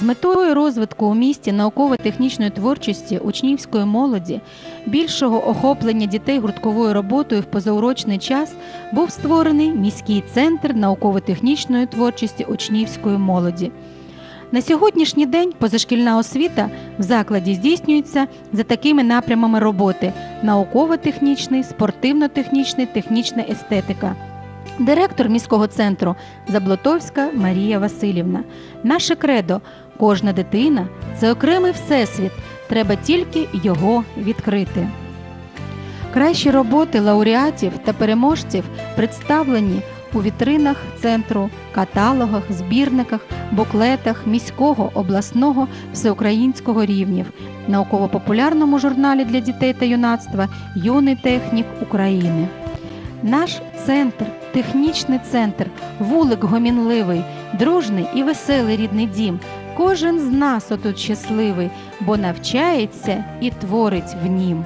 З метою розвитку у місті науково-технічної творчості учнівської молоді, більшого охоплення дітей гуртковою роботою в позаурочний час був створений міський центр науково-технічної творчості учнівської молоді. На сьогоднішній день позашкільна освіта в закладі здійснюється за такими напрямами роботи: науково-технічний, спортивно-технічний, технічна естетика. Директор міського центру Заблотовська Марія Васильівна. Наше кредо кожна дитина це окремий всесвіт. Треба тільки його відкрити. Кращі роботи лауреатів та переможців представлені у вітринах центру, каталогах, збірниках, буклетах міського, обласного, всеукраїнського рівнів, науково-популярному журналі для дітей та юнацтва Юний технік України. Наш центр, технічний центр, вулик гомінливий, дружний і веселий рідний дім. Кожен з нас отут щасливий, бо навчається і творить в нім.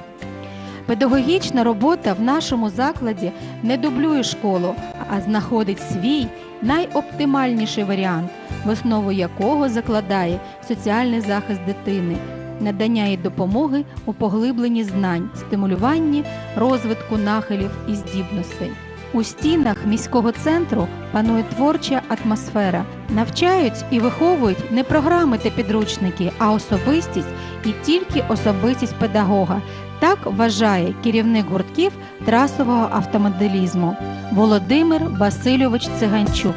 Педагогічна робота в нашому закладі не дублює школу, а знаходить свій найоптимальніший варіант, в основу якого закладає соціальний захист дитини, надання їй допомоги у поглибленні знань, стимулюванні розвитку нахилів і здібностей. У стінах міського центру панує творча атмосфера. Навчають і виховують не програми та підручники, а особистість і тільки особистість педагога. Так вважає керівник гуртків трасового автомоделізму Володимир Васильович Циганчук.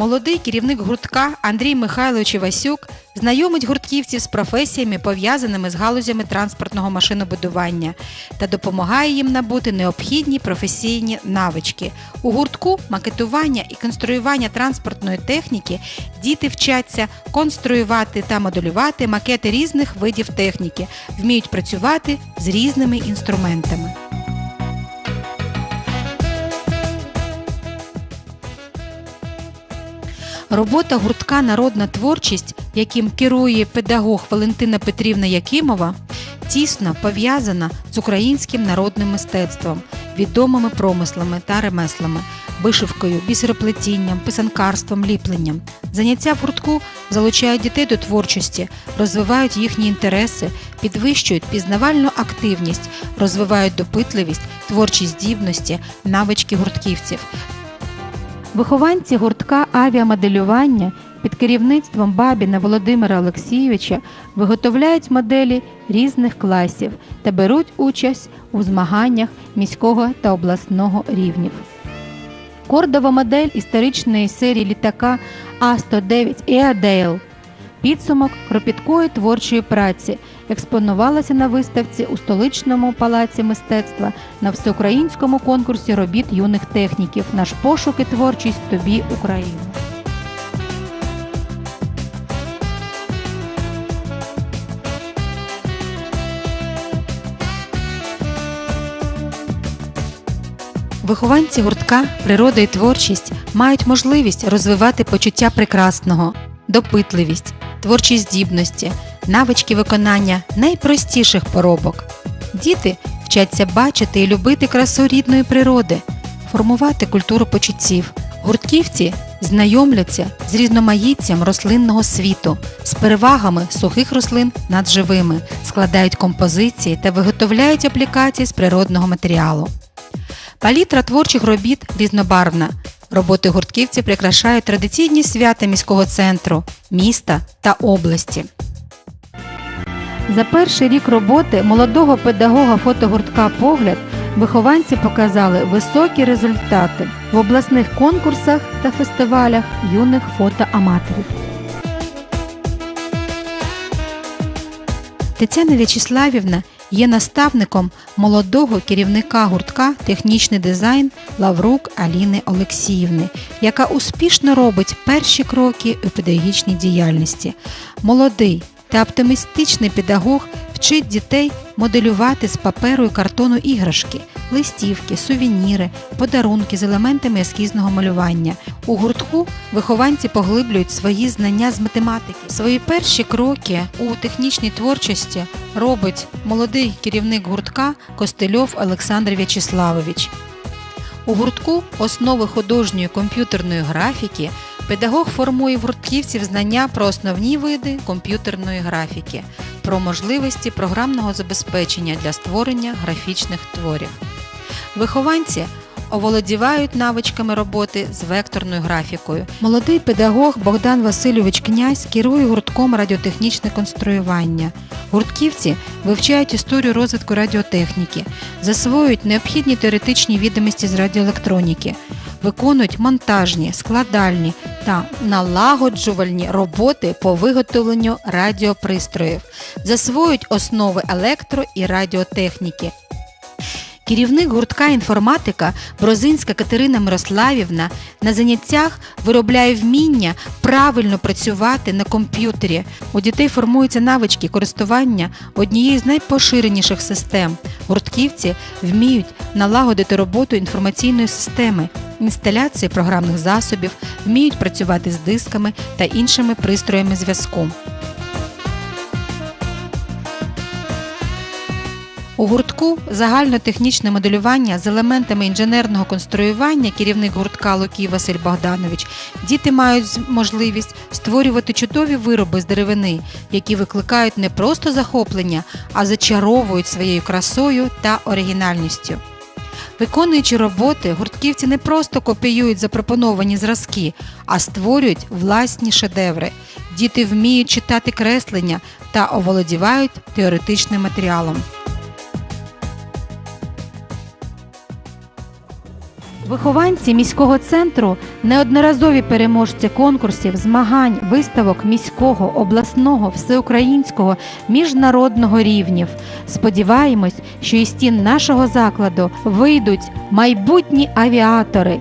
Молодий керівник гуртка Андрій Михайлович Івасюк знайомить гуртківців з професіями, пов'язаними з галузями транспортного машинобудування та допомагає їм набути необхідні професійні навички. У гуртку макетування і конструювання транспортної техніки діти вчаться конструювати та моделювати макети різних видів техніки, вміють працювати з різними інструментами. Робота гуртка Народна творчість, яким керує педагог Валентина Петрівна Якимова, тісно пов'язана з українським народним мистецтвом, відомими промислами та ремеслами, вишивкою, бісероплетінням, писанкарством, ліпленням. Заняття в гуртку залучають дітей до творчості, розвивають їхні інтереси, підвищують пізнавальну активність, розвивають допитливість, творчі здібності, навички гуртківців. Вихованці гуртка авіамоделювання під керівництвом Бабіна Володимира Олексійовича виготовляють моделі різних класів та беруть участь у змаганнях міського та обласного рівнів. Кордова модель історичної серії літака А-109 Еадейл підсумок кропіткої творчої праці експонувалася на виставці у столичному палаці мистецтва на всеукраїнському конкурсі робіт юних техніків Наш пошук і творчість тобі Україна. Вихованці гуртка Природа і творчість мають можливість розвивати почуття прекрасного, допитливість, творчі здібності, навички виконання найпростіших поробок. Діти вчаться бачити і любити красу рідної природи, формувати культуру почуттів. Гуртківці знайомляться з різноманіттям рослинного світу, з перевагами сухих рослин над живими, складають композиції та виготовляють аплікації з природного матеріалу. Палітра творчих робіт різнобарвна. Роботи гуртківців прикрашають традиційні свята міського центру, міста та області. За перший рік роботи молодого педагога фотогуртка Погляд вихованці показали високі результати в обласних конкурсах та фестивалях юних фотоаматорів. Тетяна В'ячеславівна є наставником молодого керівника гуртка технічний дизайн Лаврук Аліни Олексіївни, яка успішно робить перші кроки у педагогічній діяльності. Молодий та оптимістичний педагог вчить дітей моделювати з паперу і картону іграшки, листівки, сувеніри, подарунки з елементами ескізного малювання. У гуртку вихованці поглиблюють свої знання з математики. Свої перші кроки у технічній творчості робить молодий керівник гуртка Костельов Олександр В'ячеславович. У гуртку основи художньої комп'ютерної графіки педагог формує в гуртківців знання про основні види комп'ютерної графіки, про можливості програмного забезпечення для створення графічних творів. Вихованці оволодівають навичками роботи з векторною графікою. Молодий педагог Богдан Васильович Князь керує гуртком радіотехнічне конструювання. Гуртківці вивчають історію розвитку радіотехніки, засвоюють необхідні теоретичні відомості з радіоелектроніки, виконують монтажні, складальні та налагоджувальні роботи по виготовленню радіопристроїв, засвоюють основи електро і радіотехніки. Керівник гуртка інформатика Брозинська Катерина Мирославівна на заняттях виробляє вміння правильно працювати на комп'ютері. У дітей формуються навички користування однією з найпоширеніших систем. Гуртківці вміють налагодити роботу інформаційної системи, інсталяції програмних засобів, вміють працювати з дисками та іншими пристроями зв'язку. У гуртку загальнотехнічне моделювання з елементами інженерного конструювання керівник гуртка Лукій Василь Богданович. Діти мають можливість створювати чудові вироби з деревини, які викликають не просто захоплення, а зачаровують своєю красою та оригінальністю. Виконуючи роботи, гуртківці не просто копіюють запропоновані зразки, а створюють власні шедеври. Діти вміють читати креслення та оволодівають теоретичним матеріалом. Вихованці міського центру неодноразові переможці конкурсів, змагань, виставок міського, обласного, всеукраїнського, міжнародного рівнів. Сподіваємось, що із стін нашого закладу вийдуть майбутні авіатори,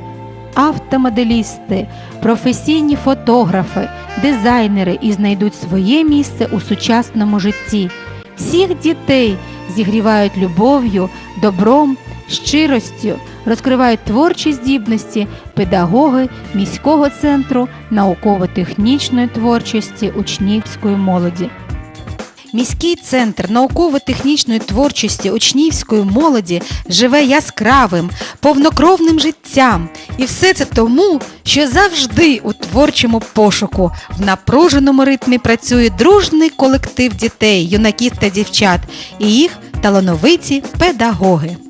автомоделісти, професійні фотографи, дизайнери і знайдуть своє місце у сучасному житті. Всіх дітей зігрівають любов'ю, добром, щиростю, розкривають творчі здібності педагоги міського центру науково-технічної творчості учнівської молоді. Міський центр науково-технічної творчості учнівської молоді живе яскравим, повнокровним життям. І все це тому, що завжди у творчому пошуку в напруженому ритмі працює дружний колектив дітей, юнаків та дівчат і їх талановиті педагоги.